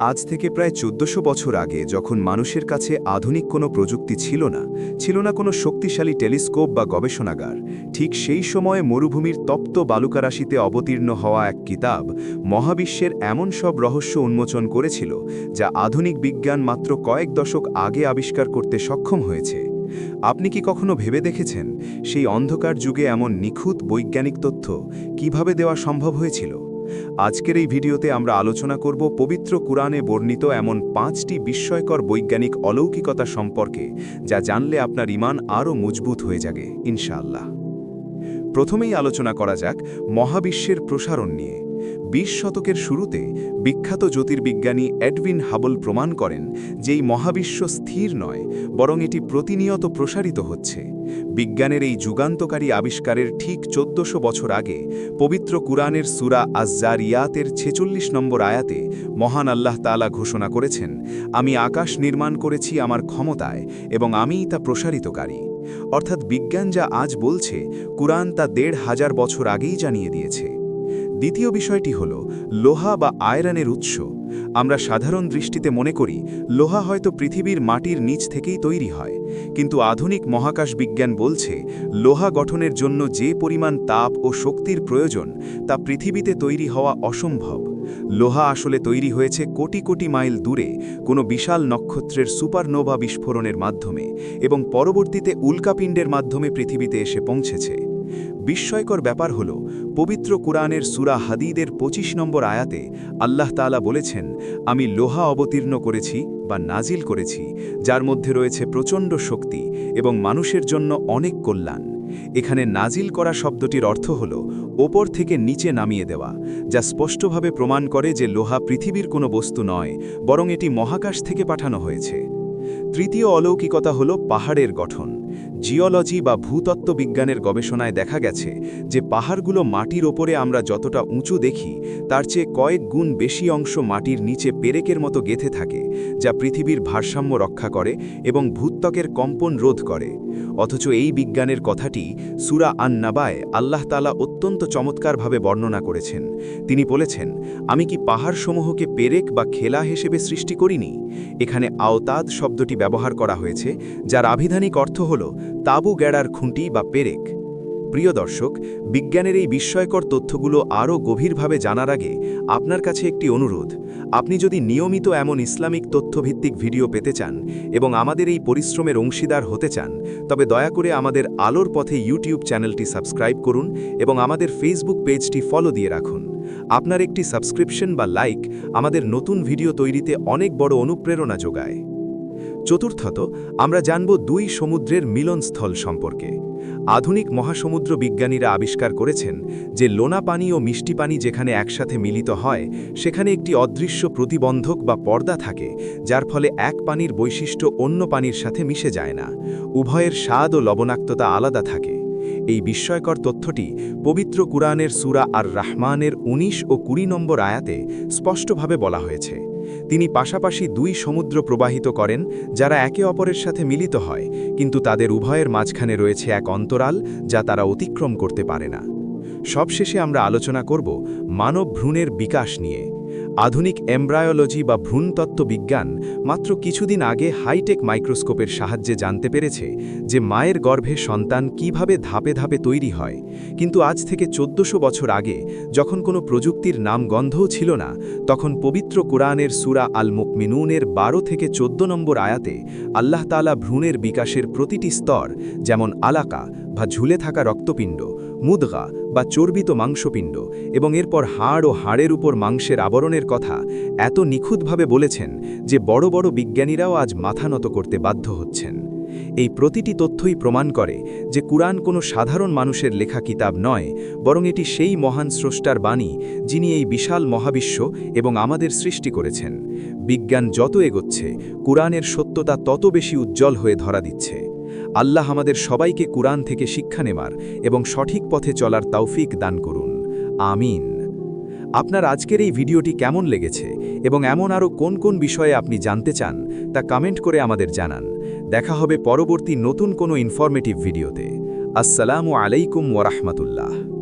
আজ থেকে প্রায় চোদ্দশো বছর আগে যখন মানুষের কাছে আধুনিক কোনো প্রযুক্তি ছিল না ছিল না কোনো শক্তিশালী টেলিস্কোপ বা গবেষণাগার, ঠিক সেই সময়ে মরুভূমির তপ্ত বালুকারাশিতে অবতীর্ণ হওয়া এক কিতাব মহাবিশ্বের এমন সব রহস্য উন্মোচন করেছিল, যা আধুনিক বিজ্ঞান মাত্র কয়েক দশক আগে আবিষ্কার করতে সক্ষম হয়েছে। আপনি কি কখনো ভেবে দেখেছেন, সেই অন্ধকার যুগে এমন নিখুঁত বৈজ্ঞানিক তথ্য কীভাবে দেওয়া সম্ভব হয়েছিল? আজকের এই ভিডিওতে আমরা আলোচনা করব পবিত্র কুরআনে বর্ণিত এমন পাঁচটি বিস্ময়কর বৈজ্ঞানিক অলৌকিকতা সম্পর্কে, যা জানলে আপনার ইমান আরও মজবুত হয়ে যাবে, ইনশাআল্লাহ। প্রথমেই আলোচনা করা যাক মহাবিশ্বের প্রসারণ নিয়ে। বিশ শতকের শুরুতে বিখ্যাত জ্যোতির্বিজ্ঞানী এডভিন হাবল প্রমাণ করেন যে এই মহাবিশ্ব স্থির নয়, বরং এটি প্রতিনিয়ত প্রসারিত হচ্ছে। বিজ্ঞানের এই যুগান্তকারী আবিষ্কারের ঠিক চোদ্দশো বছর আগে পবিত্র কুরআনের সুরা আজ্জারিয়াতের ছেচল্লিশ নম্বর আয়াতে মহান আল্লাহ তালা ঘোষণা করেছেন, আমি আকাশ নির্মাণ করেছি আমার ক্ষমতায় এবং আমিই তা প্রসারিতকারী। অর্থাৎ বিজ্ঞান যা আজ বলছে, কুরআন তা দেড় হাজার বছর আগেই জানিয়ে দিয়েছে। দ্বিতীয় বিষয়টি হল, লোহা বা আয়রনের উৎস। আমরা সাধারণ দৃষ্টিতে মনে করি, লোহা হয়তো পৃথিবীর মাটির নিচ থেকেই তৈরি হয়। কিন্তু আধুনিক মহাকাশ বিজ্ঞান বলছে, লোহা গঠনের জন্য যে পরিমাণ তাপ ও শক্তির প্রয়োজন, তা পৃথিবীতে তৈরি হওয়া অসম্ভব। লোহা আসলে তৈরি হয়েছে কোটি কোটি মাইল দূরে, কোনো বিশাল নক্ষত্রের সুপারনোভা বিস্ফোরণের মাধ্যমে এবং পরবর্তীতে উল্কাপিণ্ডের মাধ্যমে পৃথিবীতে এসে পৌঁছেছে। বিস্ময়কর ব্যাপার হল, পবিত্র কুরআনের সুরা হাদিদের ২৫ নম্বর আয়াতে আল্লাহ তালা বলেছেন, আমি লোহা অবতীর্ণ করেছি বা নাজিল করেছি, যার মধ্যে রয়েছে প্রচণ্ড শক্তি এবং মানুষের জন্য অনেক কল্যাণ। এখানে নাজিল করা শব্দটির অর্থ হল, ওপর থেকে নিচে নামিয়ে দেওয়া, যা স্পষ্টভাবে প্রমাণ করে যে লোহা পৃথিবীর কোনো বস্তু নয়, বরং এটি মহাকাশ থেকে পাঠানো হয়েছে। তৃতীয় অলৌকিকতা হল পাহাড়ের গঠন। জিওলজি বা ভূতত্ত্ব বিজ্ঞানের গবেষণায় দেখা গেছে যে পাহাড়গুলো মাটির ওপরে আমরা যতটা উঁচু দেখি, তার চেয়ে কয়েক গুণ বেশি অংশ মাটির নিচে পেরেকের মতো গেথে থাকে, যা পৃথিবীর ভারসাম্য রক্ষা করে এবং ভূত্বকের কম্পন রোধ করে। অথচ এই বিজ্ঞানের কথাটি সুরা আন নাবায় আল্লাহ তালা অত্যন্ত চমৎকারভাবে বর্ণনা করেছেন। তিনি বলেছেন, আমি কি পাহাড়সমূহকে পেরেক বা খেলা হিসেবে সৃষ্টি করিনি? এখানে আওতাদ শব্দটি ব্যবহার করা হয়েছে, যার আভিধানিক অর্থ হল তাবু গেড়ার খুঁটি বা পেরেক। প্রিয় দর্শক, বিজ্ঞানের এই বিস্ময়কর তথ্যগুলো আরও গভীরভাবে জানার আগে আপনার কাছে একটি অনুরোধ। আপনি যদি নিয়মিত এমন ইসলামিক তথ্যভিত্তিক ভিডিও পেতে চান এবং আমাদের এই পরিশ্রমের অংশীদার হতে চান, তবে দয়া করে আমাদের আলোর পথে ইউটিউব চ্যানেলটি সাবস্ক্রাইব করুন এবং আমাদের ফেসবুক পেজটি ফলো দিয়ে রাখুন। আপনার একটি সাবস্ক্রিপশন বা লাইক আমাদের নতুন ভিডিও তৈরিতে অনেক বড় অনুপ্রেরণা যোগায়। চতুর্থত, আমরা জানব দুই সমুদ্রের মিলনস্থল সম্পর্কে। আধুনিক মহাসমুদ্র বিজ্ঞানীরা আবিষ্কার করেছেন যে লোনা পানি ও মিষ্টি পানি যেখানে একসাথে মিলিত হয়, সেখানে একটি অদৃশ্য প্রতিবন্ধক বা পর্দা থাকে, যার ফলে এক পানির বৈশিষ্ট্য অন্য পানির সাথে মিশে যায় না। উভয়ের স্বাদ ও লবণাক্ততা আলাদা থাকে। এই বিস্ময়কর তথ্যটি পবিত্র কুরআনের সুরা আর রাহমানের ১৯ ও কুড়ি নম্বর আয়াতে স্পষ্টভাবে বলা হয়েছে। তিনি পাশাপাশি দুই সমুদ্র প্রবাহিত করেন, যারা একে অপরের সাথে মিলিত হয়, কিন্তু তাদের উভয়ের মাঝখানে রয়েছে এক অন্তরাল, যা তারা অতিক্রম করতে পারে না। সবশেষে আমরা আলোচনা করব মানব ভ্রূণের বিকাশ নিয়ে। আধুনিক এমব্রায়োলজি বা ভ্রূণতত্ত্ব বিজ্ঞান মাত্র কিছুদিন আগে হাইটেক মাইক্রোস্কোপের সাহায্যে জানতে পেরেছে যে মায়ের গর্ভে সন্তান কীভাবে ধাপে ধাপে তৈরি হয়। কিন্তু আজ থেকে চোদ্দশো বছর আগে যখন কোনো প্রযুক্তির নাম গন্ধও ছিল না, তখন পবিত্র কোরআনের সুরা আল মুকমিনুনের বারো থেকে চোদ্দ নম্বর আয়াতে আল্লাহ তালা ভ্রূণের বিকাশের প্রতিটি স্তর, যেমন আলাকা বা ঝুলে থাকা রক্তপিণ্ড, মুদগা বা চর্বিত মাংসপিণ্ড এবং এরপর হাড় ও হাড়ের উপর মাংসের আবরণের কথা এত নিখুঁতভাবে বলেছেন যে বড় বড় বিজ্ঞানীরাও আজ মাথা নত করতে বাধ্য হচ্ছেন। এই প্রতিটি তথ্যই প্রমাণ করে যে কুরআন কোনো সাধারণ মানুষের লেখা কিতাব নয়, বরং এটি সেই মহান স্রষ্টার বাণী যিনি এই বিশাল মহাবিশ্ব এবং আমাদের সৃষ্টি করেছেন। বিজ্ঞান যত এগোচ্ছে, কুরআনের সত্যতা তত বেশি উজ্জ্বল হয়ে ধরা দিচ্ছে। আল্লাহ আমাদের সবাইকে কুরআন থেকে শিক্ষা নেবার এবং সঠিক পথে চলার তৌফিক দান করুন। আমিন। আপনার আজকের এই ভিডিওটি কেমন লেগেছে এবং এমন আরও কোন কোন বিষয়ে আপনি জানতে চান তা কমেন্ট করে আমাদের জানান। দেখা হবে পরবর্তী নতুন কোনো ইনফরমেটিভ ভিডিওতে। আসসালামু আলাইকুম ওরহমতুল্লাহ